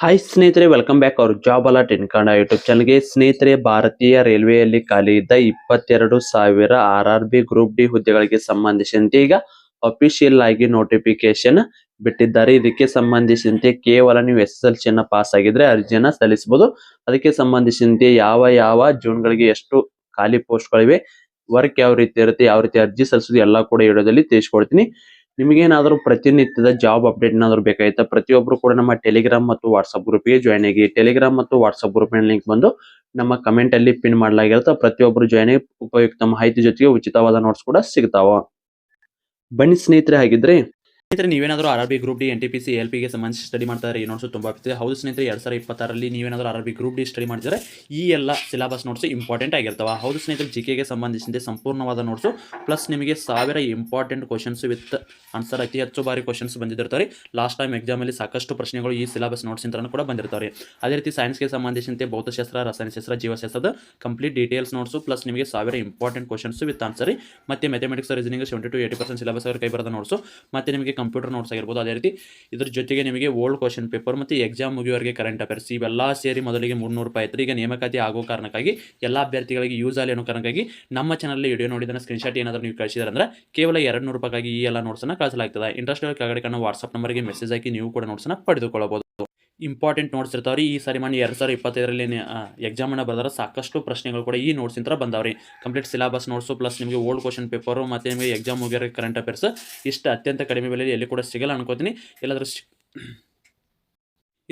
Hi ಸ್ನೇಹಿತರೆ welcome back our job alert in Kannada YouTube ಚಾನಲ್ಗೆ ಸ್ನೇಹಿತರೆ, ಭಾರತೀಯ ರೈಲ್ವೆಯಲ್ಲಿ ಖಾಲಿ ಇದ್ದ ಇಪ್ಪತ್ತೆರಡು ಸಾವಿರ R R B group D ಹುದ್ದೆಗಳಿಗೆ ಸಂಬಂಧಿಸಿದಂತೆ ಈಗ ಅಫಿಷಿಯಲ್ ಆಗಿ ನೋಟಿಫಿಕೇಶನ್ ಬಿಟ್ಟಿದ್ದಾರೆ. ಇದಕ್ಕೆ ಸಂಬಂಧಿಸಿದಂತೆ ಕೇವಲ ನೀವು ಎಸ್ ಎಸ್ ಎಲ್ ಪಾಸ್ ಆಗಿದ್ರೆ ಅರ್ಜಿಯನ್ನ ಸಲ್ಲಿಸಬಹುದು. ಅದಕ್ಕೆ ಸಂಬಂಧಿಸಿದಂತೆ ಯಾವ ಯಾವ ಜೂನ್ಗಳಿಗೆ ಎಷ್ಟು ಖಾಲಿ ಪೋಸ್ಟ್ಗಳಿವೆ ವರ್ಕ್ ಯಾವ ರೀತಿ ಇರುತ್ತೆ, ಯಾವ ರೀತಿ ಅರ್ಜಿ ಸಲ್ಲಿಸೋದು ಎಲ್ಲ ಕೂಡ ಇಡೋದಲ್ಲಿ ತಿಳಿಸ್ಕೊಡ್ತೀನಿ. ನಿಮಗೇನಾದರೂ ಪ್ರತಿನಿತ್ಯದ ಜಾಬ್ ಅಪ್ಡೇಟ್ ಏನಾದರೂ ಬೇಕಾಯ್ತಾ ಪ್ರತಿಯೊಬ್ಬರು ಕೂಡ ನಮ್ಮ ಟೆಲಿಗ್ರಾಮ್ ಮತ್ತು ವಾಟ್ಸಪ್ ಗ್ರೂಪ್ಗೆ ಜಾಯ್ನ್ ಆಗಿ. ಟೆಲಿಗ್ರಾಮ್ ಮತ್ತು ವಾಟ್ಸಪ್ ಗ್ರೂಪ್ ಲಿಂಕ್ ಬಂದು ನಮ್ಮ ಕಮೆಂಟ್ ಅಲ್ಲಿ ಪಿನ್ ಮಾಡಲಾಗಿರುತ್ತೆ. ಪ್ರತಿಯೊಬ್ಬರು ಜಾಯ್ನ್ ಆಗಿ ಉಪಯುಕ್ತ ಮಾಹಿತಿ ಜೊತೆಗೆ ಉಚಿತವಾದ ನೋಟ್ಸ್ ಕೂಡ ಸಿಗ್ತಾವ. ಬನ್ನಿ ಸ್ನೇಹಿತರೆ, ಹಾಗಿದ್ರೆ ಸ್ನೇಹಿತರೆ, ನೀವೇನಾದರೂ R B group D N T P C L ಪಿಗೆ ಸಂಬಂಧಿಸಿ ಸ್ಟಡಿ ಮಾಡ್ತಾರೆ ಈ ನೋಟ್ಸ್ ತುಂಬ ಆಗ್ತಿದೆ. ಹೌದು ಸ್ನೇಹಿತರೆ, ಎರಡು ಸಾವಿರ ಇಪ್ಪತ್ತಾರಲ್ಲಿ ನೀವೇನಾದರೂ R B group D study ಮಾಡಿದರೆ ಈ ಎಲ್ಲ ಸಿಲಬಸ್ ನೋಟ್ಸ್ ಇಂಪಾರ್ಟೆಂಟ್ ಆಗಿರ್ತವೆ. ಹೌದು ಸ್ನೇಹಿತರೆ ಜಿ ಕೆಗೆ ಸಂಬಂಧಿಸಿದಂತೆ ಸಂಪೂರ್ಣವಾದ ನೋಟ್ಸು ಪ್ಲಸ್ ನಿಮಗೆ ಸಾವಿರ ಇಂಪಾರ್ಟೆಂಟ್ ಕ್ವಶನ್ಸ್ ವಿತ್ ಆನ್ಸರ್ ಅತಿ ಹೆಚ್ಚು ಬಾರಿ ಕ್ವಶನ್ಸ್ ಬಂದಿರ್ತಾರೆ ಲಾಸ್ಟ್ ಟೈಮ್ ಎಕ್ಸಾಮಲ್ಲಿ ಸಾಕಷ್ಟು ಪ್ರಶ್ನೆಗಳು ಈ ಸಿಲಬಸ್ ನೋಟ್ಸ್ ಇಂದ ಕೂಡ ಬಂದಿರ್ತಾರೆ ಅದೇ ರೀತಿ ಸೈನ್ಸ್ಗೆ ಸಂಬಂಧಿಸಿದಂತೆ ಭೌತಶಾಸ್ತ್ರ, ರಸಾಯನಶಾಸ್ತ್ರ, ಜೀವಶಾಸ್ತ್ರದ ಕಂಪ್ಲೀಟ್ ಡೀಟೇಲ್ಸ್ ನೋಟ್ಸು ಪ್ಲಸ್ ನಿಮಗೆ ಸಾವಿರ ಇಂಪಾರ್ಟೆಂಟ್ ಕ್ವಶನ್ಸ್ ವಿತ್ ಆನ್ಸರ್ ಮತ್ತು mathematics reasoning seventy to eighty percent syllabus ಅವ್ರ ಕೈ ಬರೋದ ನೋಟ್ಸು ಮತ್ತು ನಿಮಗೆ ಕಂಪ್ಯೂಟರ್ ನೋಟ್ಸ್ ಆಗಿರ್ಬೋದು, ಅದೇ ರೀತಿ ಇದ್ರ ಜೊತೆಗೆ ನಿಮಗೆ ಓಲ್ಡ್ ಕ್ವಶನ್ ಪೇಪರ್ ಮತ್ತು ಎಕ್ಸಾಮ್ ಮುಗಿಯೋರಿಗೆ ಕರೆಂಟ್ ಅಫೇರ್ಸ್ ಇವೆಲ್ಲ ಸೇರಿ ಮೊದಲಿಗೆ ಮುನ್ನೂರು ರೂಪಾಯಿ ಇತ್ತು. ಈಗ ನೇಮಕಾತಿ ಆಗೋ ಕಾರಣಕ್ಕಾಗಿ, ಎಲ್ಲ ಅಭ್ಯರ್ಥಿಗಳಿಗೆ ಯೂಸ್ ಆಗಲಿ ಅನ್ನೋ ಕಾರಣಕ್ಕಾಗಿ ನಮ್ಮ ಚಾನಲ್ ವಿಡಿಯೋ ನೋಡಿದ ಸ್ಕ್ರೀನ್ಶಾಟ್ ಏನಾದರೂ ನೀವು ಕಳಿಸಿದ್ರೆ ಅಂದ್ರೆ ಕೇವಲ ಎರಡು ನೂರು ರೂಪಾಯಿಗಾಗಿ ಈ ಎಲ್ಲ ನೋಟ್ಸನ್ನು ಕಳಿಸಲಾಗ್ತದೆ. ಇಂಟ್ರೆಸ್ಟ್ ಕೆಳಗಡೆ ವಾಟ್ಸಪ್ ನಂಬರ್ಗೆ ಮೆಸೇಜ್ ಹಾಕಿ ನೀವು ಕೂಡ ನೋಟ್ಸನ್ನು ಪಡೆದುಕೊಳ್ಳಬಹುದು. ಇಂಪಾರ್ಟೆಂಟ್ ನೋಟ್ಸ್ ಇರ್ತಾವ್ರಿ. ಈ ಸಾರಿ ಮಾಡಿ ಎರಡು ಸಾವಿರ ಇಪ್ಪತ್ತೈದರಲ್ಲಿ ಎಕ್ಸಾಮನ್ನು ಬರೆದ್ರೆ ಸಾಕಷ್ಟು ಪ್ರಶ್ನೆಗಳು ಕೂಡ ಈ ನೋಟ್ಸ್ ಇಂತ ಬಂದಾವ್ರಿ. ಕಂಪ್ಲೀಟ್ ಸಿಲೆಬಸ್ ನೋಟ್ಸು ಪ್ಲಸ್ ನಿಮಗೆ ಓಲ್ಡ್ ಕ್ವಶನ್ ಪೇಪರು ಮತ್ತು ನಿಮಗೆ ಎಕ್ಸಾಮ್ ಮುಗಿಯೋ ಕರೆಂಟ್ ಅಫೇರ್ಸ್ ಇಷ್ಟು ಅತ್ಯಂತ ಕಡಿಮೆ ಬೆಲೆಯಲ್ಲಿ ಎಲ್ಲಿ ಕೂಡ ಸಿಗಲ್ಲ ಅನ್ಕೋತೀನಿ. ಎಲ್ಲಾದರೂ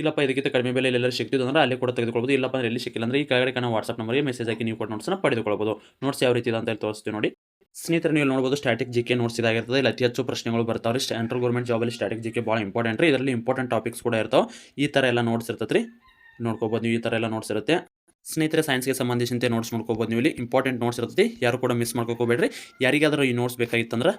ಇಲ್ಲಪ್ಪ, ಇದಕ್ಕಿಂತ ಕಡಿಮೆ ಬೆಲೆ ಎಲ್ಲರೂ ಸಿಗ್ತಿದ್ದು ಅಂದರೆ ಅಲ್ಲಿ ಕೂಡ ತೆಗೆದುಕೊಳ್ಬೋದು. ಇಲ್ಲಪ್ಪ ಅಂದರೆ ಎಲ್ಲಿ ಸಿಕ್ಕಿಲ್ಲ ಅಂದರೆ ಈ ಕೆಳಗಡೆ ನಾವು ವಾಟ್ಸಪ್ ನಂಬರ್ಗೆ ಮೆಸೇಜ್ ಹಾಕಿ ನೀವು ಕೂಡ ನೋಟ್ಸನ್ನು ಪಡೆದುಕೊಳ್ಬೋದು. ನೋಟ್ಸ್ ಯಾವ ರೀತಿ ಇದೆ ಅಂತ ಹೇಳಿ ತೋರಿಸ್ತೀವಿ ನೋಡಿ. ಸ್ನೇಹಿತರೆ, ನೀವು ನೋಡ್ಬೋದು ಸ್ಟ್ಯಾಟಿಕ್ ಜಿ ಕೆ ನೋಟ್ಸ್ ಇದಾಗಿರ್ತದೆ. ಇಲ್ಲಿ ಅತಿ ಹೆಚ್ಚು ಪ್ರಶ್ನೆಗಳು ಬರ್ತಾವ್ರಿ. ಸೆಂಟ್ರಲ್ ಗೌರ್ಮೆಂಟ್ ಜಾಬಲ್ಲಿ ಸ್ಟ್ಯಾಟಿಕ್ ಜಿ ಕೆ ಭಾಳ ಇಂಪಾರ್ಟೆಂಟ್ ರೀ. ಇದರಲ್ಲಿ ಇಂಪಾರ್ಟೆಂಟ್ ಟಾಪಿಕ್ಸ್ ಕೂಡ ಇರ್ತಾವೆ. ಈ ಥರ ಎಲ್ಲ ನೋಟ್ಸ್ ಇರ್ತದೆ ರೀ ನೋಡ್ಕೋಬೋದು ನೀವು ಈ ಥರ ಎಲ್ಲ ನೋಟ್ಸ್ ಇರುತ್ತೆ. ಸ್ನೇಹಿತರೆ ಸೈನ್ಸ್ಗೆ ಸಂಬಂಧಿಸಿದಂತೆ ನೋಟ್ಸ್ ನೋಡ್ಕೋಬೋದು ನೀವು ಇಲ್ಲಿ. ಇಂಪಾರ್ಟೆಂಟ್ ನೋಟ್ಸ್ ಇರ್ತದೆ ಯಾರು ಕೂಡ ಮಿಸ್ ಮಾಡ್ಕೋಬೇಡ್ರಿ. ಯಾರಿಗಾದರೂ ಈ notes ಬೇಕಾಗಿತ್ತಂದ್ರೆ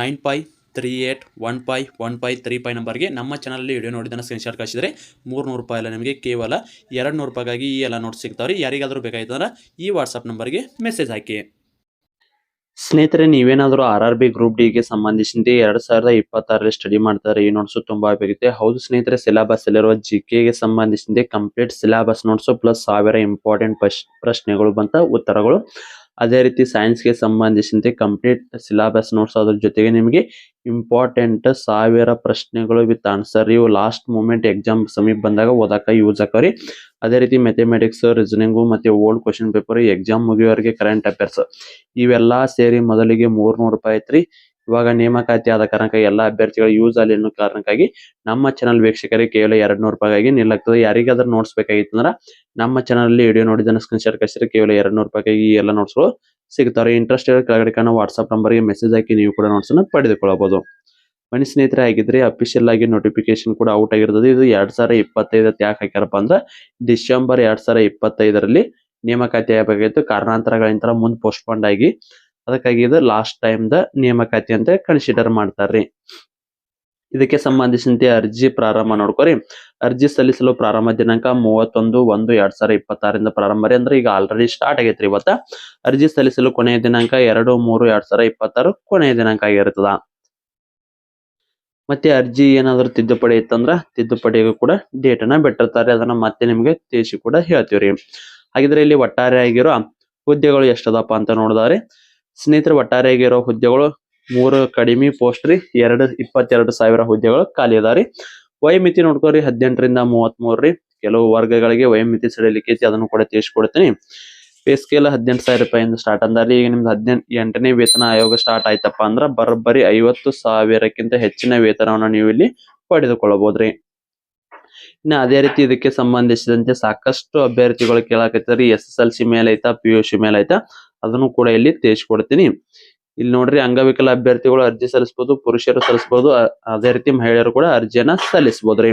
nine five three eight one five one five three five ನಂಬರ್ಗೆ ನಮ್ಮ ಚಾನಲಲ್ಲಿ ವಿಡಿಯೋ ನೋಡಿದನ್ನು ಸ್ಕ್ರೀನ್ಶಾಟ್ ಕಳಿಸಿದರೆ ಮೂರು ನೂರು ರೂಪಾಯಿ ಎಲ್ಲ ನಿಮಗೆ ಕೇವಲ ಎರಡು ನೂರು ರೂಪಾಯಿಗಾಗಿ ಈ ಎಲ್ಲ ನೋಟ್ಸ್ ಸಿಗ್ತಾವ್ರಿ. ಯಾರಿಗಾದರೂ ಬೇಕಾಗಿತ್ತಂದ್ರೆ ಈ ವಾಟ್ಸಪ್ ನಂಬರ್ಗೆ ಮೆಸೇಜ್ ಹಾಕಿ. ಸ್ನೇಹಿತರೆ, ನೀವೇನಾದರೂ ಆರ್ ಆರ್ ಬಿ ಗ್ರೂಪ್ ಡಿಗೆ ಸಂಬಂಧಿಸಿದಂತೆ ಎರಡ್ ಸಾವಿರದ ಇಪ್ಪತ್ತಾರರಲ್ಲಿ ಸ್ಟಡಿ ಮಾಡ್ತಾರೆ ಈ ನೋಟ್ಸ್ ತುಂಬಾ ಬೇಕಿದೆ ಹೌದು ಸ್ನೇಹಿತರೆ ಸಿಲೆಬಸ್ ಅಲ್ಲಿರುವ ಜಿ ಕೆಗೆ ಸಂಬಂಧಿಸಿದಂತೆ ಕಂಪ್ಲೀಟ್ ಸಿಲೆಬಸ್ ನೋಟ್ಸ್ ಪ್ಲಸ್ ಸಾವಿರ ಇಂಪಾರ್ಟೆಂಟ್ ಪ್ರಶ್ನೆಗಳು ಬಂತ, ಉತ್ತರಗಳು. ಅದೇ ರೀತಿ ಸೈನ್ಸ್ಗೆ ಸಂಬಂಧಿಸಿದಂತೆ ಕಂಪ್ಲೀಟ್ ಸಿಲಾಬಸ್ ನೋಟ್ಸ್ ಅದ್ರ ಜೊತೆಗೆ ನಿಮಗೆ ಇಂಪಾರ್ಟೆಂಟ್ ಸಾವಿರ ಪ್ರಶ್ನೆಗಳು ವಿತ್ ಆನ್ಸರ್ ಇವು ಲಾಸ್ಟ್ ಮೂಮೆಂಟ್ ಎಕ್ಸಾಮ್ ಸಮೀಪ ಬಂದಾಗ ಓದಕ್ಕೆ ಯೂಸ್ ಆಕವ್ರಿ. ಅದೇ ರೀತಿ ಮೆಥಮೆಟಿಕ್ಸ್ ರೀಸನಿಂಗು ಮತ್ತೆ ಓಲ್ಡ್ ಕ್ವಶನ್ ಪೇಪರ್ ಎಕ್ಸಾಮ್ ಮುಗಿಯೋರಿಗೆ ಕರೆಂಟ್ ಅಫೇರ್ಸ್ ಇವೆಲ್ಲಾ ಸೇರಿ ಮೊದಲಿಗೆ ಮೂರ್ನೂರು ರೂಪಾಯಿ ಐತ್ರಿ. ಇವಾಗ ನೇಮಕಾತಿ ಆದ ಕಾರಣಕ್ಕಾಗಿ ಎಲ್ಲಾ ಅಭ್ಯರ್ಥಿಗಳು ಯೂಸ್ ಆಗಲಿ ಅನ್ನೋ ಕಾರಣಕ್ಕಾಗಿ ನಮ್ಮ ಚಾನಲ್ ವೀಕ್ಷಕರಿಗೆ ಕೇವಲ ಎರಡ್ ನೂರು ರೂಪಾಯಿಗಾಗಿ ನಿಲ್ಲಾಗ್ತದೆ. ಯಾರಿಗಾದ್ರೂ ನೋಟ್ಸ್ ಬೇಕಾಗಿತ್ತು ಅಂದ್ರೆ ನಮ್ಮ ಚಾನಲ್ ಅಲ್ಲಿ ವಿಡಿಯೋ ನೋಡಿದ ಸ್ಕ್ರೀನ್ಶಾಟ್ ಕಳಿಸಿದ್ರೆ ಕೇವಲ ಎರಡ್ ನೂರು ರೂಪಾಯಿಗಾಗಿ ಎಲ್ಲ ನೋಟ್ಸ್ಗಳು ಸಿಗ್ತಾವೆ ಇಂಟ್ರೆಸ್ಟ್ ಇರೋ ಕೆಳಗಡೆ ಕಾಣೋ ನಂಬರ್ ನಂಬರ್ಗೆ ಮೆಸೇಜ್ ಹಾಕಿ ನೀವು ಕೂಡ ನೋಟ್ಸ್ ಅನ್ನು ಪಡೆದುಕೊಳ್ಳಬಹುದು. ಮನಿ ಸ್ನೇಹಿತರೆ ಆಗಿದ್ರೆ ಅಫಿಷಿಯಲ್ ಆಗಿ ನೋಟಿಫಿಕೇಶನ್ ಕೂಡ ಔಟ್ ಆಗಿರ್ತದೆ. ಇದು ಎರಡ್ ಸಾವಿರ ಇಪ್ಪತ್ತೈದಕ್ಕೆ ಯಾಕೆ ಹಾಕ್ಯಾರಪ್ಪ ಅಂದ್ರೆ ಡಿಸೆಂಬರ್ ಎರಡ್ ಸಾವಿರ ಇಪ್ಪತ್ತೈದರಲ್ಲಿ ನೇಮಕಾತಿ ಆಗಬೇಕಾಗಿತ್ತು. ಕಾರಣಾಂತರಗಳಿಂದ ಮುಂದೆ ಪೋಸ್ಟ್ಪೋಂಡ್ ಆಗಿ ಅದಕ್ಕಾಗಿ ಇದು ಲಾಸ್ಟ್ ಟೈಮ್ ದ ನೇಮಕಾತಿ ಅಂತ ಕನ್ಸಿಡರ್ ಮಾಡ್ತಾರ್ರಿ. ಇದಕ್ಕೆ ಸಂಬಂಧಿಸಿದಂತೆ ಅರ್ಜಿ ಪ್ರಾರಂಭ ನೋಡ್ಕೋರಿ. ಅರ್ಜಿ ಸಲ್ಲಿಸಲು ಪ್ರಾರಂಭ ದಿನಾಂಕ ಮೂವತ್ತೊಂದು ಒಂದು ಎರಡ್ ಸಾವಿರ ಇಪ್ಪತ್ತಾರರಿಂದ ಪ್ರಾರಂಭ ರೀ ಅಂದ್ರೆ ಈಗ ಆಲ್ರೆಡಿ ಸ್ಟಾರ್ಟ್ ಆಗೈತ್ರಿ ಇವತ್ತ. ಅರ್ಜಿ ಸಲ್ಲಿಸಲು ಕೊನೆಯ ದಿನಾಂಕ ಎರಡು ಮೂರು ಎರಡ್ ಸಾವಿರ ಇಪ್ಪತ್ತಾರು ಕೊನೆಯ ದಿನಾಂಕ ಆಗಿರ್ತದ. ಮತ್ತೆ ಅರ್ಜಿ ಏನಾದ್ರು ತಿದ್ದುಪಡಿ ಇತ್ತಂದ್ರ ತಿದ್ದುಪಡಿಗೂ ಕೂಡ ಡೇಟ್ ಅನ್ನ ಬಿಟ್ಟಿರ್ತಾರೆ ಅದನ್ನ ಮತ್ತೆ ನಿಮ್ಗೆ ತಿಳಿಸಿ ಕೂಡ ಹೇಳ್ತೀವ್ರಿ. ಹಾಗಿದ್ರೆ ಇಲ್ಲಿ ಒಟ್ಟಾರೆ ಆಗಿರೋ ಹುದ್ದೆಗಳು ಎಷ್ಟದಪ್ಪ ಅಂತ ನೋಡಿದಾರೆ ಸ್ನೇಹಿತರೆ, ಒಟ್ಟಾರೆಯಾಗಿ ಇರೋ ಹುದ್ದೆಗಳು, ಮೂರು ಕಡಿಮೆ ಪೋಸ್ಟ್ ರೀ, ಎರಡು ಇಪ್ಪತ್ತೆರಡು ಸಾವಿರ ಹುದ್ದೆಗಳು ಖಾಲಿ ಅದಾರಿ ವಯೋಮಿತಿ ನೋಡ್ಕೋರಿ, ಹದಿನೆಂಟರಿಂದ ಮೂವತ್ತ್ ರೀ. ಕೆಲವು ವರ್ಗಗಳಿಗೆ ವಯಮಿತಿ ಸಡಿಲಿಕ್ಕೆ ಐತಿ, ಅದನ್ನು ಕೂಡ ತಿಳಿಸ್ಕೊಡ್ತೀನಿ. ಪೇ ಸ್ಕೇಲ್ ಹದಿನೆಂಟು ಸಾವಿರ ರೂಪಾಯಿಂದ ಸ್ಟಾರ್ಟ್ ಅಂದಾರಿ ಈಗ ನಿಮ್ದು ಹದಿನೆಂಟು ಎಂಟನೇ ವೇತನ ಆಯೋಗ ಸ್ಟಾರ್ಟ್ ಆಯ್ತಪ್ಪ ಅಂದ್ರೆ ಬರೋಬ್ಬರಿ ಐವತ್ತು ಸಾವಿರಕ್ಕಿಂತ ಹೆಚ್ಚಿನ ವೇತನವನ್ನು ನೀವು ಇಲ್ಲಿ ಪಡೆದುಕೊಳ್ಳಬಹುದ್ರಿ ಇನ್ನ ಅದೇ ರೀತಿ ಇದಕ್ಕೆ ಸಂಬಂಧಿಸಿದಂತೆ ಸಾಕಷ್ಟು ಅಭ್ಯರ್ಥಿಗಳು ಕೇಳಾಕತ್ತಾರೆ. ಎಸ್ ಎಸ್ ಎಲ್ ಸಿ ಮೇಲೆ ಐತಾ, ಪಿ ಯು ಸಿ ಮೇಲೆ ಐತಾ. ಅದನ್ನು ಕೂಡ ಇಲ್ಲಿ ತಿಳಿಸ್ಕೊಡ್ತೀನಿ. ಇಲ್ಲಿ ನೋಡ್ರಿ, ಅಂಗವಿಕಲ ಅಭ್ಯರ್ಥಿಗಳು ಅರ್ಜಿ ಸಲ್ಲಿಸಬಹುದು ಪುರುಷರು ಸಲ್ಲಿಸಬಹುದು ಅದೇ ರೀತಿ ಮಹಿಳೆಯರು ಕೂಡ ಅರ್ಜಿಯನ್ನ ಸಲ್ಲಿಸಬಹುದ್ರಿ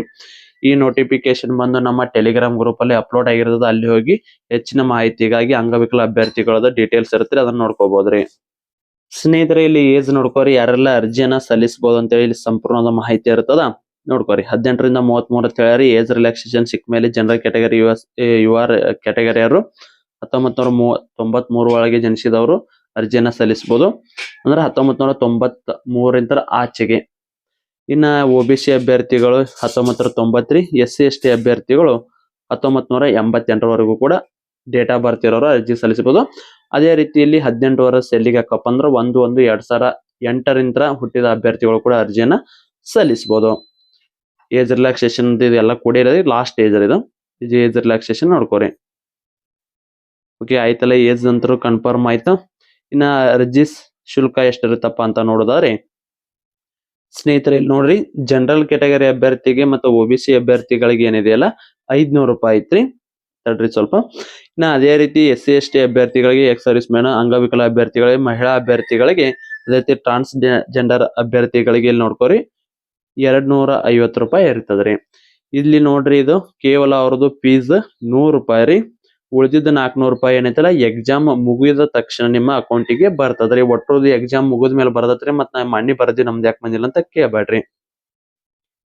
ಈ ನೋಟಿಫಿಕೇಶನ್ ಬಂದು ನಮ್ಮ ಟೆಲಿಗ್ರಾಮ್ ಗ್ರೂಪ್ ಅಲ್ಲಿ ಅಪ್ಲೋಡ್ ಆಗಿರ್ತದ ಅಲ್ಲಿ ಹೋಗಿ ಹೆಚ್ಚಿನ ಮಾಹಿತಿಗಾಗಿ ಅಂಗವಿಕಲ ಅಭ್ಯರ್ಥಿಗಳದ ಡೀಟೇಲ್ಸ್ ಇರುತ್ತೆ ಅದನ್ನ ನೋಡ್ಕೋಬಹುದ್ರಿ ಸ್ನೇಹಿತರೆ, ಇಲ್ಲಿ ಏಜ್ ನೋಡ್ಕೋರಿ, ಯಾರೆಲ್ಲ ಅರ್ಜಿಯನ್ನ ಸಲ್ಲಿಸಬಹುದು ಅಂತ ಹೇಳಿ ಸಂಪೂರ್ಣದ ಮಾಹಿತಿ ಇರ್ತದ ನೋಡ್ಕೋರಿ. ಹದಿನೆಂಟರಿಂದ ಮೂವತ್ತ್ ಮೂರು ಅಂತ ಏಜ್ ರಿಲ್ಯಾಕ್ಸೇಷನ್ ಸಿಕ್ಕ ಮೇಲೆ general category U S U ಕ್ಯಾಟಗರಿಯವರು ಹತ್ತೊಂಬತ್ ನೂರ ಮೂವ ತೊಂಬತ್ ಒಳಗೆ ಜನಿಸಿದವರು ಅರ್ಜಿಯನ್ನ ಸಲ್ಲಿಸಬಹುದು ಅಂದ್ರೆ ಹತ್ತೊಂಬತ್ ನೂರ ತೊಂಬತ್ ಮೂರಿಂದ ಆಚೆಗೆ. ಇನ್ನ ಒ ಬಿ ಸಿ ಅಭ್ಯರ್ಥಿಗಳು ಹತ್ತೊಂಬತ್ತರ ತೊಂಬತ್ತ್ರಿ ಎಸ್ ಸಿ ಎಸ್ ಟಿ ಅಭ್ಯರ್ಥಿಗಳು ಹತ್ತೊಂಬತ್ ನೂರ ಎಂಬತ್ತೆಂಟರವರೆಗೂ ಕೂಡ ಡೇಟ್ ಆಫ್ ಬರ್ತ್ ಇರೋರು ಅರ್ಜಿ ಸಲ್ಲಿಸಬಹುದು ಅದೇ ರೀತಿಯಲ್ಲಿ ಹದಿನೆಂಟು ವರ್ಷ ಎಲ್ಲಿಗೆ ಹಾಕಪ್ಪ ಅಂದ್ರೆ ಒಂದು ಒಂದು ಎರಡ್ ಸಾವಿರ ಎಂಟರಿಂದ ಹುಟ್ಟಿದ ಅಭ್ಯರ್ಥಿಗಳು ಕೂಡ ಅರ್ಜಿಯನ್ನ ಸಲ್ಲಿಸಬಹುದು ಏಜ್ ರಿಲ್ಯಾಕ್ಸೇಷನ್ ಇದೆಲ್ಲ ಕೂಡ ಇರೋದು. ಲಾಸ್ಟ್ ಏಜ್ ಇದು. ಏಜ್ ರಿಲ್ಯಾಕ್ಸೇಷನ್ ನೋಡ್ಕೋರಿ. ಓಕೆ ಆಯ್ತಲ್ಲ ಏಜ್ ಅಂತರೂ ಕನ್ಫರ್ಮ್ ಆಯ್ತು. ಇನ್ನ ಅರ್ಜಿ ಶುಲ್ಕ ಎಷ್ಟಿರುತ್ತಪ್ಪ ಅಂತ ನೋಡೋದಾದ್ರೆ, ಸ್ನೇಹಿತರೆ, ಇಲ್ಲಿ ನೋಡ್ರಿ ಜನರಲ್ ಕ್ಯಾಟಗರಿ ಅಭ್ಯರ್ಥಿಗೆ ಮತ್ತು ಒ ಬಿ ಸಿ ಅಭ್ಯರ್ಥಿಗಳಿಗೆ ಏನಿದೆಯಲ್ಲ ಐದ್ನೂರು ರೂಪಾಯಿ ಐತ್ರಿ. ತಡ್ರಿ ಸ್ವಲ್ಪ. ಇನ್ನ ಅದೇ ರೀತಿ ಎಸ್ ಸಿ ಎಸ್ ಟಿ ಅಭ್ಯರ್ಥಿಗಳಿಗೆ ಎಕ್ಸ್ ಸರ್ವಿಸ್ ಮ್ಯಾನ್ ಅಂಗವಿಕಲ ಅಭ್ಯರ್ಥಿಗಳಿಗೆ, ಮಹಿಳಾ ಅಭ್ಯರ್ಥಿಗಳಿಗೆ, ಅದೇ ರೀತಿ ಟ್ರಾನ್ಸ್ ಜೆಂಡರ್ ಅಭ್ಯರ್ಥಿಗಳಿಗೆ ಇಲ್ಲಿ ನೋಡ್ಕೋರಿ ಎರಡ್ ನೂರ ಐವತ್ತು ರೂಪಾಯಿ ಇರ್ತದ್ರಿ. ಇಲ್ಲಿ ನೋಡ್ರಿ ಇದು, ಕೇವಲ ಅವ್ರದ್ದು ಫೀಸ್ ನೂರು ರೂಪಾಯಿ ರೀ. ಉಳಿದಿದ್ದ ನಾಲ್ಕನೂರು ರೂಪಾಯಿ ಏನೈತಲ್ಲ ಎಕ್ಸಾಮ್ ಮುಗಿದ ತಕ್ಷಣ ನಿಮ್ಮ ಅಕೌಂಟಿಗೆ ಬರ್ತದ್ರಿ. ಒಟ್ಟುದು ಎಕ್ಸಾಮ್ ಮುಗಿದ ಮೇಲೆ ಬರ್ತದ್ರಿ ಮತ್ತೆ ನಾ ಮಣ್ಣಿ ಬರ್ದಿ ನಮ್ದು ಯಾಕೆ ಬಂದಿಲ್ಲ ಅಂತ ಕೇಳಬೇಡ್ರಿ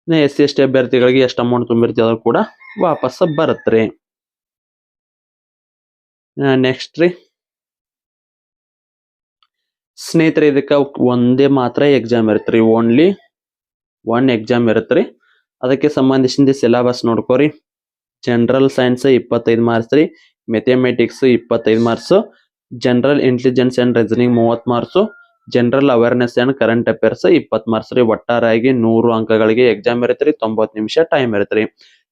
ಎಸ್ ಸಿ, ಎಸ್ ಟಿ ಅಭ್ಯರ್ಥಿಗಳಿಗೆ ಎಷ್ಟು ಅಮೌಂಟ್ ತುಂಬಿರ್ತೀವಿ ಅದು ಕೂಡ ವಾಪಸ್ ಬರತ್ರಿ. ನೆಕ್ಸ್ಟ್ ರೀ. ಸ್ನೇಹಿತರೆ, ಇದಕ್ಕೆ ಒಂದೇ ಮಾತ್ರ ಎಕ್ಸಾಮ್ ಇರತ್ರಿ. ಓನ್ಲಿ ಒನ್ ಎಕ್ಸಾಮ್ ಇರತ್ರಿ. ಅದಕ್ಕೆ ಸಂಬಂಧಿಸಿದ ಸಿಲೆಬಸ್ ನೋಡ್ಕೋರಿ. ಜನರಲ್ ಸೈನ್ಸ್ ಇಪ್ಪತ್ತೈದು ಮಾರ್ಕ್ಸ್ ರೀ ಮೆಥಮೆಟಿಕ್ಸ್ ಇಪ್ಪತ್ತೈದು marks general intelligence and reasoning ಮೂವತ್ತು marks general awareness and current affairs ಇಪ್ಪತ್ತು ಮಾರ್ಕ್ಸ್ ರೀ. ಒಟ್ಟಾರೆಯಾಗಿ ನೂರು ಅಂಕಗಳಿಗೆ ಎಕ್ಸಾಮ್ ಇರುತ್ತೆ ರೀ, ತೊಂಬತ್ತು ನಿಮಿಷ ಟೈಮ್ ಇರುತ್ತೆ ರೀ.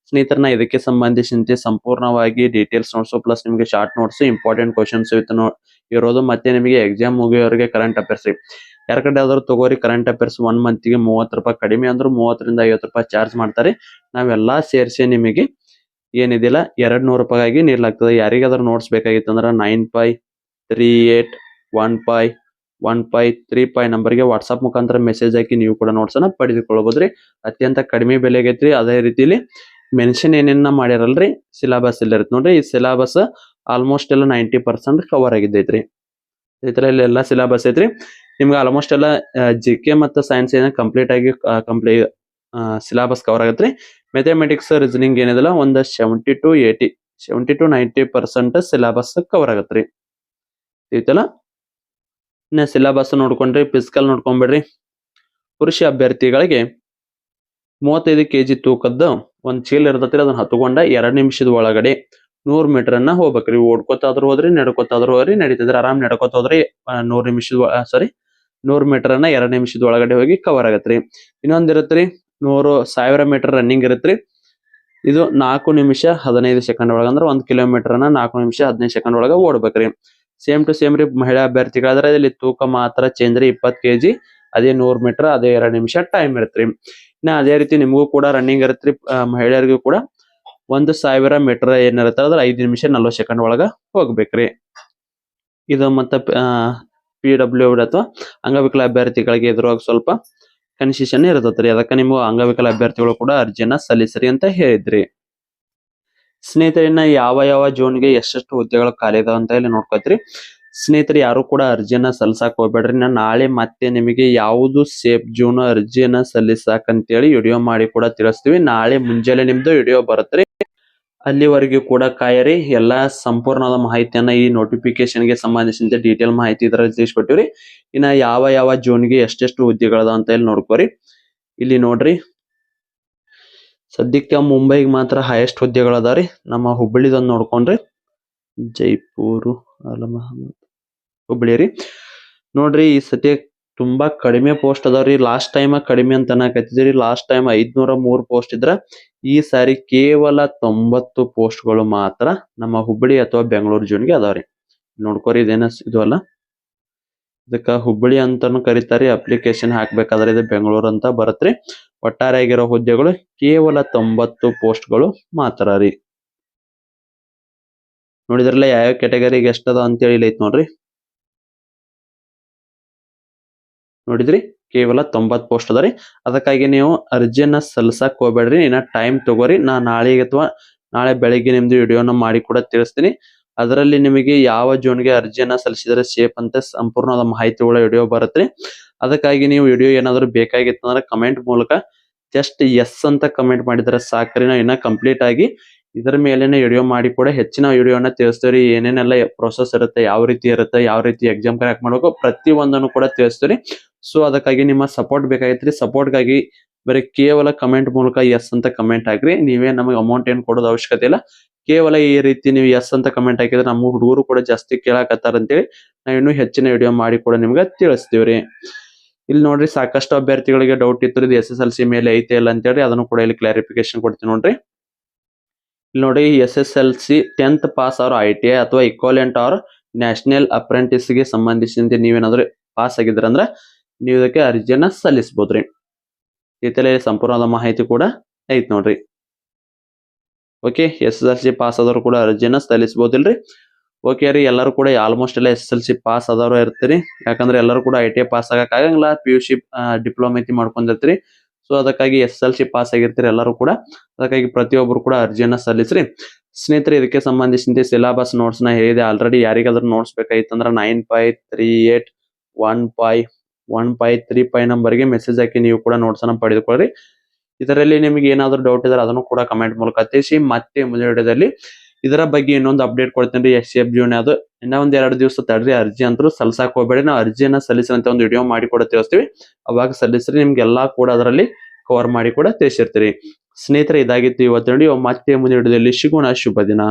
ಸ್ನೇಹಿತರನ್ನ, ಇದಕ್ಕೆ ಸಂಬಂಧಿಸಿದಂತೆ ಸಂಪೂರ್ಣವಾಗಿ ಡೀಟೇಲ್ಸ್ ನೋಟ್ಸು ಪ್ಲಸ್ ನಿಮಗೆ ಶಾರ್ಟ್ ನೋಟ್ಸ್ ಇಂಪಾರ್ಟೆಂಟ್ ಕ್ವಶನ್ಸ್ ನೋ ಇರೋದು ಮತ್ತೆ ನಿಮಗೆ ಎಕ್ಸಾಮ್ ಮುಗಿಯೋರಿಗೆ ಕರೆಂಟ್ ಅಫೇರ್ಸ್ ರೀ. ಯಾರ ಕಡೆ ಯಾವ್ದಾದ್ರು ತಗೋರಿ ಕರೆಂಟ್ ಅಫೇರ್ಸ್ ಒನ್ ಮಂತ್ಗೆ ಮೂವತ್ತು ರೂಪಾಯಿ ಕಡಿಮೆ ಅಂದ್ರೆ ಮೂವತ್ತರಿಂದ ಐವತ್ತು ರೂಪಾಯಿ ಚಾರ್ಜ್ ಮಾಡ್ತಾರೆ ನಾವೆಲ್ಲ ಸೇರಿಸಿ ನಿಮಗೆ ಏನಿದಿಲ್ಲ, ಎರಡ್ ನೂರು ರೂಪಾಯಿಗಾಗಿ ನೀಡಲಾಗ್ತದೆ ಯಾರಿಗಾದ್ರೂ ನೋಟ್ಸ್ ಬೇಕಾಗಿತ್ತು ಅಂದ್ರೆ nine five three eight one five one five three five ನಂಬರ್ಗೆ ವಾಟ್ಸಪ್ ಮುಖಾಂತರ ಮೆಸೇಜ್ ಹಾಕಿ ನೀವು ಕೂಡ ನೋಟ್ಸ್ ಅನ್ನ ಅತ್ಯಂತ ಕಡಿಮೆ ಬೆಲೆಗೆ ಐತ್ರಿ ಅದೇ ರೀತಿಲಿ ಮೆನ್ಷನ್ ಏನೇನ ಮಾಡ್ಯಾರಲ್ರಿ ಸಿಲಾಬಸ್ ಇಲ್ಲ ಇರುತ್ತೆ ನೋಡ್ರಿ. ಈ ಸಿಲೆಬಸ್ ಆಲ್ಮೋಸ್ಟ್ ಎಲ್ಲ ನೈಂಟಿ ಪರ್ಸೆಂಟ್ ಕವರ್ ಆಗಿದ್ದೈತ್ರಿ. ಈ ತರ ಎಲ್ಲ ಸಿಲೆಬಸ್ ಐತ್ರಿ. ನಿಮ್ಗೆ ಆಲ್ಮೋಸ್ಟ್ ಎಲ್ಲ ಜಿ ಕೆ ಮತ್ತು ಸೈನ್ಸ್ ಏನ ಕಂಪ್ಲೀಟ್ ಆಗಿ ಕಂಪ್ಲೀಟ್ ಸಿಲೆಬಸ್ ಕವರ್ ಆಗತ್ತೆ. ರೀ ಮ್ಯಾಥಮೆಟಿಕ್ಸ್ ರೀಸನಿಂಗ್ ಏನಿದಲ್ಲ ಒಂದು seventy to eighty seventy to ninety percent syllabus cover ಆಗತ್ರಿ ಐತಲ್ಲ ಇನ್ನ ಸಿಲಾಬಸ್ ನೋಡ್ಕೊಂಡ್ರಿ ಫಿಸಿಕಲ್ ನೋಡ್ಕೊಂಬಿಡ್ರಿ. ಪುರುಷ ಅಭ್ಯರ್ಥಿಗಳಿಗೆ ಮೂವತ್ತೈದು ಕೆಜಿ ತೂಕದ್ದು ಒಂದು ಚೀಲ ಇರ್ತತಿ ಅದನ್ನ ಹತ್ಕೊಂಡ ಎರಡು ನಿಮಿಷದ ಒಳಗಡೆ ನೂರು ಮೀಟರ್ ಅನ್ನ ಹೋಗ್ಬೇಕ್ರಿ. ಓಡ್ಕೊತಾದ್ರೂ ಹೋದ್ರಿ ನಡ್ಕೊತಾದ್ರೂ ಹೋದ್ರಿ, ನಡೀತದ್ರಿ ಆರಾಮ್ ನಡ್ಕೊತ ಹೋದ್ರಿ ನೂರು ನಿಮಿಷದ ಸಾರಿ ನೂರು ಮೀಟರ್ ಅನ್ನ ಎರಡು ನಿಮಿಷದ ಒಳಗಡೆ ಹೋಗಿ ಕವರ್ ಆಗತ್ರಿ ಇನ್ನೊಂದ್ ನೂರು ಸಾವಿರ ಮೀಟರ್ ರನ್ನಿಂಗ್ ಇರುತ್ತೆ ಇದು ನಾಲ್ಕು ನಿಮಿಷ ಹದಿನೈದು ಸೆಕೆಂಡ್ ಒಳಗೆ ಅಂದ್ರೆ ಒಂದು ಕಿಲೋಮೀಟರ್ ಅನ್ನ ನಾಲ್ಕು ನಿಮಿಷ ಹದಿನೈದು ಸೆಕೆಂಡ್ ಒಳಗೆ ಓಡ್ಬೇಕ್ರಿ. ಸೇಮ್ ಟು ಸೇಮ್ ರೀ ಮಹಿಳಾ ಅಭ್ಯರ್ಥಿಗಳಾದ್ರೆ ಇಲ್ಲಿ ತೂಕ ಮಾತ್ರ ಚೇಂಜ್ ರೀ ಇಪ್ಪತ್ ಕೆಜಿ ಅದೇ ನೂರು ಮೀಟರ್, ಅದೇ ಎರಡು ನಿಮಿಷ ಟೈಮ್ ಇರತ್ರಿ. ಇನ್ನ ಅದೇ ರೀತಿ ನಿಮಗೂ ಕೂಡ ರನ್ನಿಂಗ್ ಇರುತ್ತೆ ಮಹಿಳೆಯರಿಗೂ ಕೂಡ ಒಂದು ಸಾವಿರ ಮೀಟರ್ ಏನಿರುತ್ತೆ ಅಂದ್ರೆ ಐದು ನಿಮಿಷ ನಲ್ವತ್ತು ಸೆಕೆಂಡ್ ಒಳಗೆ ಹೋಗ್ಬೇಕ್ರಿ. ಇದು ಮತ್ತೆ ಪಿ ಡಬ್ಲ್ಯೂ ಅಥವಾ ಅಂಗವಿಕಲ ಅಭ್ಯರ್ಥಿಗಳಿಗೆ ಎದುರಾಗ ಸ್ವಲ್ಪ ಕನ್ಸೆಷನ್ ಇರತೈತ್ರಿ ಅದಕ್ಕೆ ನೀವು ಅಂಗವಿಕಲ ಅಭ್ಯರ್ಥಿಗಳು ಕೂಡ ಅರ್ಜಿಯನ್ನ ಸಲ್ಲಿಸ್ರಿ ಅಂತ ಹೇಳಿದ್ರಿ. ಸ್ನೇಹಿತರಿನ ಯಾವ ಯಾವ ಯಾವ ಜೋನ್ಗೆ ಎಷ್ಟೆಷ್ಟು ಹುದ್ದೆಗಳು ಖಾಲಿ ಇದಾವ ಅಂತ ಇಲ್ಲಿ ನೋಡ್ಕೋತ್ರಿ. ಸ್ನೇಹಿತರು, ಯಾರು ಕೂಡ ಅರ್ಜಿಯನ್ನ ಸಲ್ಸಾಕ್ ಹೋಗ್ಬೇಡ್ರಿ. ನಾ ನಾಳೆ ಮತ್ತೆ ನಿಮಗೆ ಯಾವುದು ಸೇಫ್ ಜೂನ್ ಅರ್ಜಿಯನ್ನ ಸಲ್ಲಿಸಾಕ್ ಅಂತೇಳಿ ವಿಡಿಯೋ ಮಾಡಿ ಕೂಡ ತಿಳಿಸ್ತೀವಿ. ನಾಳೆ ಮುಂಜಾನೆ ನಿಮ್ದು ವಿಡಿಯೋ ಬರುತ್ತೆ ಅಲ್ಲಿವರೆಗೂ ಕೂಡ ಕಾಯರಿ, ಎಲ್ಲಾ ಸಂಪೂರ್ಣವಾದ ಮಾಹಿತಿಯನ್ನ ಈ ನೋಟಿಫಿಕೇಶನ್ಗೆ ಸಂಬಂಧಿಸಿದಂತೆ ಡೀಟೇಲ್ ಮಾಹಿತಿ ಇದರಲ್ಲಿ ತಿಳಿಸ್ಕೊಟ್ಟಿವ್ರಿ. ಇನ್ನ ಯಾವ ಯಾವ ಜೋನ್ಗೆ ಎಷ್ಟೆಷ್ಟು ಹುದ್ದೆಗಳದ ಅಂತ ಇಲ್ಲಿ ನೋಡ್ಕೋರಿ. ಇಲ್ಲಿ ನೋಡ್ರಿ. ಸದ್ಯಕ್ಕೆ ಮುಂಬೈಗೆ ಮಾತ್ರ ಹೈಯೆಸ್ಟ್ ಹುದ್ದೆಗಳದಾರಿ ನಮ್ಮ ಹುಬ್ಬಳ್ಳಿದೊಂದು ನೋಡ್ಕೊಂಡ್ರಿ. ಜೈಪುರ್ ಅಲಮಹಮ್ಮದ್ ಹುಬ್ಬಳ್ಳಿ ರೀ. ನೋಡ್ರಿ ಈ ಸತಿ ತುಂಬಾ ಕಡಿಮೆ ಪೋಸ್ಟ್ ಅದಾವ್ರಿ ಲಾಸ್ಟ್ ಟೈಮ್ ಕಡಿಮೆ ಅಂತ ಅನ್ನಕತ್ತಿದ್ರಿ ಲಾಸ್ಟ್ ಟೈಮ್ ಐದ್ನೂರ ಮೂರ್ ಪೋಸ್ಟ್ ಇದ್ರ. ಈ ಸಾರಿ ಕೇವಲ ತೊಂಬತ್ತು ಪೋಸ್ಟ್ಗಳು ಮಾತ್ರ ನಮ್ಮ ಹುಬ್ಬಳ್ಳಿ ಅಥವಾ ಬೆಂಗಳೂರು ಜೋನ್ಗೆ ಅದಾವ್ರಿ ನೋಡ್ಕೋರಿ ಇದೇನ ಇದು ಅಲ್ಲ. ಇದಕ್ಕ ಹುಬ್ಬಳ್ಳಿ ಅಂತಾನು ಕರೀತಾರಿ. ಅಪ್ಲಿಕೇಶನ್ ಹಾಕ್ಬೇಕಾದ್ರೆ ಇದು ಬೆಂಗಳೂರು ಅಂತ ಬರತ್ರಿ. ಒಟ್ಟಾರೆ ಆಗಿರೋ ಹುದ್ದೆಗಳು ಕೇವಲ ತೊಂಬತ್ತು ಪೋಸ್ಟ್ಗಳು ಮಾತ್ರ ರೀ. ನೋಡಿದ್ರಲ್ಲ ಯಾವ ಕ್ಯಾಟಗರಿಗೆ ಎಷ್ಟದ ಅಂತೇಳಿ ಐತ್ ನೋಡ್ರಿ. ನೋಡಿದ್ರಿ? ಕೇವಲ ತೊಂಬತ್ ಪೋಸ್ಟ್ ಅದ ಅದಕ್ಕಾಗಿ ನೀವು ಅರ್ಜಿಯನ್ನ ಸಲ್ಸಕ್ ಹೋಗ್ಬೇಡ್ರಿ. ಇನ್ನ ಟೈಮ್ ತಗೋರಿ. ನಾ ನಾಳೆಗೆ ಅಥವಾ ನಾಳೆ ಬೆಳಿಗ್ಗೆ ನಿಮ್ದು ವಿಡಿಯೋನ ಮಾಡಿ ಕೂಡ ತಿಳಿಸ್ತೀನಿ. ಅದರಲ್ಲಿ ನಿಮಗೆ ಯಾವ ಜೋನ್ಗೆ ಅರ್ಜಿಯನ್ನ ಸಲ್ಲಿಸಿದ್ರೆ ಸೇಫ್ ಅಂತ ಸಂಪೂರ್ಣವಾದ ಮಾಹಿತಿಗಳ ವಿಡಿಯೋ ಬರುತ್ತೆ ಅದಕ್ಕಾಗಿ ನೀವು ವಿಡಿಯೋ ಏನಾದ್ರು ಬೇಕಾಗಿತ್ತು ಅಂದ್ರೆ ಕಮೆಂಟ್ ಮೂಲಕ ಜಸ್ಟ್ ಎಸ್ ಅಂತ ಕಮೆಂಟ್ ಮಾಡಿದರೆ ಸಾಕ್ರಿ ನಾವು ಇನ್ನ ಕಂಪ್ಲೀಟ್ ಆಗಿ ಇದರ ಮೇಲೇನೆ ವಿಡಿಯೋ ಮಾಡಿ ಕೂಡ. ಹೆಚ್ಚಿನ ವಿಡಿಯೋನ ತಿಳಿಸ್ತೀವಿ ಏನೇನೆಲ್ಲ ಪ್ರೊಸೆಸ್ ಇರುತ್ತೆ, ಯಾವ ರೀತಿ ಇರುತ್ತೆ, ಯಾವ ರೀತಿ ಎಕ್ಸಾಮ್ ಕ್ರ್ಯಾಕ್ ಮಾಡಬೇಕು ಪ್ರತಿ ಒಂದನ್ನು ಕೂಡ ತಿಳಿಸ್ತೀವಿ ಸೊ ಅದಕ್ಕಾಗಿ ನಿಮ್ಮ ಸಪೋರ್ಟ್ ಬೇಕಾಗಿತ್ರಿ ಸಪೋರ್ಟ್ಗಾಗಿ ಬರೀ ಕೇವಲ ಕಮೆಂಟ್ ಮೂಲಕ ಎಸ್ ಅಂತ ಕಮೆಂಟ್ ಹಾಕ್ರಿ. ನೀವೇ ನಮಗೆ ಅಮೌಂಟ್ ಏನು ಕೊಡೋದು ಅವಶ್ಯಕತೆ ಇಲ್ಲ. ಕೇವಲ ಈ ರೀತಿ ನೀವು ಎಸ್ ಅಂತ ಕಮೆಂಟ್ ಹಾಕಿದ್ರೆ ನಮ್ಮ ಹುಡುಗರು ಕೂಡ ಜಾಸ್ತಿ ಕೇಳಾಕತ್ತಾರ ಅಂತೇಳಿ ನಾವು ಇನ್ನೂ ಹೆಚ್ಚಿನ ವಿಡಿಯೋ ಮಾಡಿ ಕೂಡ ನಿಮ್ಗೆ ತಿಳಿಸ್ತೀವ್ರಿ ಇಲ್ಲಿ ನೋಡ್ರಿ, ಸಾಕಷ್ಟು ಅಭ್ಯರ್ಥಿಗಳಿಗೆ ಡೌಟ್ ಇತ್ತು ಇದು ಎಸ್ ಎಸ್ ಎಲ್ ಸಿ ಮೇಲೆ ಐತೆ ಇಲ್ಲ ಅಂತೇಳಿ ಅದನ್ನು ಕೂಡ ಇಲ್ಲಿ ಕ್ಲಾರಿಫಿಕೇಶನ್ ಕೊಡ್ತೀನಿ ನೋಡ್ರಿ. ನೋಡಿ S S L C tenth pass ಅವ್ರ ಐ ಟಿ ಐ ಅಥವಾ ಇಕ್ವಾಲೆಂಟ್ ಆರ್ ನ್ಯಾಷನಲ್ ಅಪ್ರೆಂಟಿಸ್ಗೆ ಸಂಬಂಧಿಸಿದಂತೆ ನೀವೇನಾದ್ರೂ ಪಾಸ್ ಆಗಿದ್ರ ಅಂದ್ರೆ ನೀವು ಇದಕ್ಕೆ ಅರ್ಜಿಯನ್ನ ಸಲ್ಲಿಸಬಹುದ್ರಿ ಇದರಲ್ಲಿ ಸಂಪೂರ್ಣವಾದ ಮಾಹಿತಿ ಕೂಡ ಐತ್ ನೋಡ್ರಿ. Okay S S L C pass ಆದವರು ಕೂಡ ಅರ್ಜಿಯನ್ನ ಸಲ್ಲಿಸಬಹುದಿಲ್ರಿ ಓಕೆ ರೀ, ಎಲ್ಲರೂ ಕೂಡ ಆಲ್ಮೋಸ್ಟ್ ಎಲ್ಲ ಎಸ್ ಎಲ್ ಸಿ ಪಾಸ್ ಆದವರು ಇರ್ತೀರಿ. ಯಾಕಂದ್ರೆ ಎಲ್ಲರೂ ಕೂಡ ಐ ಟಿ ಐ ಪಾಸ್ ಆಗಕ್ ಆಗಂಗಿಲ್ಲ ಪಿ ಯು ಸಿ ಡಿಪ್ಲೊಮಾ ಮಾಡ್ಕೊಂಡಿರ್ತೀರಿ ಸೊ ಅದಕ್ಕಾಗಿ ಎಸ್ ಎಲ್ ಸಿ ಪಾಸ್ ಆಗಿರ್ತೀರಿ ಎಲ್ಲರೂ ಕೂಡ. ಅದಕ್ಕಾಗಿ ಪ್ರತಿಯೊಬ್ಬರು ಕೂಡ ಅರ್ಜಿಯನ್ನ ಸಲ್ಲಿಸ್ರಿ. ಸ್ನೇಹಿತರೆ, ಇದಕ್ಕೆ ಸಂಬಂಧಿಸಿದಂತೆ ಸಿಲಾಬಸ್ ನೋಟ್ಸ್ನ ಹೇಳಿದೆ. ಆಲ್ರೆಡಿ ಯಾರಿಗಾದ್ರೂ notes ಬೇಕಾಗಿತ್ತಂದ್ರೆ nine five three eight one five one five three five ನಂಬರ್ಗೆ ಮೆಸೇಜ್ ಹಾಕಿ ನೀವು ಕೂಡ ನೋಟ್ಸ್ ಅನ್ನ ಪಡೆದುಕೊಳ್ಳ್ರಿ. ಇದರಲ್ಲಿ ನಿಮಗೆ ಏನಾದರೂ ಡೌಟ್ ಇದ್ರೆ ಅದನ್ನು ಕೂಡ ಕಮೆಂಟ್ ಮೂಲಕ ತಿಳಿಸಿ. ಮತ್ತೆ ಮುಂದಿನ ವಿಡಿಯೋದಲ್ಲಿ ಇದರ ಬಗ್ಗೆ ಇನ್ನೊಂದು ಅಪ್ಡೇಟ್ ಕೊಡ್ತೇನೆ ರೀ ಎಸ್ ಎಫ್ ಜೂನ್ ಅದು. ಇನ್ನ ಒಂದ್ ಎರಡು ದಿವಸ ತಡ್ರಿ, ಅರ್ಜಿ ಅಂತೂ ಸಲ್ಸಾಕ್ ಹೋಗ್ಬೇಡಿ. ನಾವು ಅರ್ಜಿಯನ್ನ ಸಲ್ಲಿಸುವಂತ ಒಂದು ವಿಡಿಯೋ ಮಾಡಿ ಕೂಡ ತಿಳಿಸ್ತೀವಿ. ಅವಾಗ ಸಲ್ಲಿಸ್ರಿ ನಿಮ್ಗೆಲ್ಲಾ ಕೂಡ ಅದರಲ್ಲಿ ಕವರ್ ಮಾಡಿ ಕೂಡ ತಿಳಿಸಿರ್ತೀರಿ. ಸ್ನೇಹಿತರೆ, ಇದಾಗಿತ್ತು ಇವತ್ತು ನೋಡಿ ಮತ್ತೆ ಮುಂದಿನ ವಿಡಿಯೋದಲ್ಲಿ ಸಿಗೋಣ. ಶುಭ ದಿನ.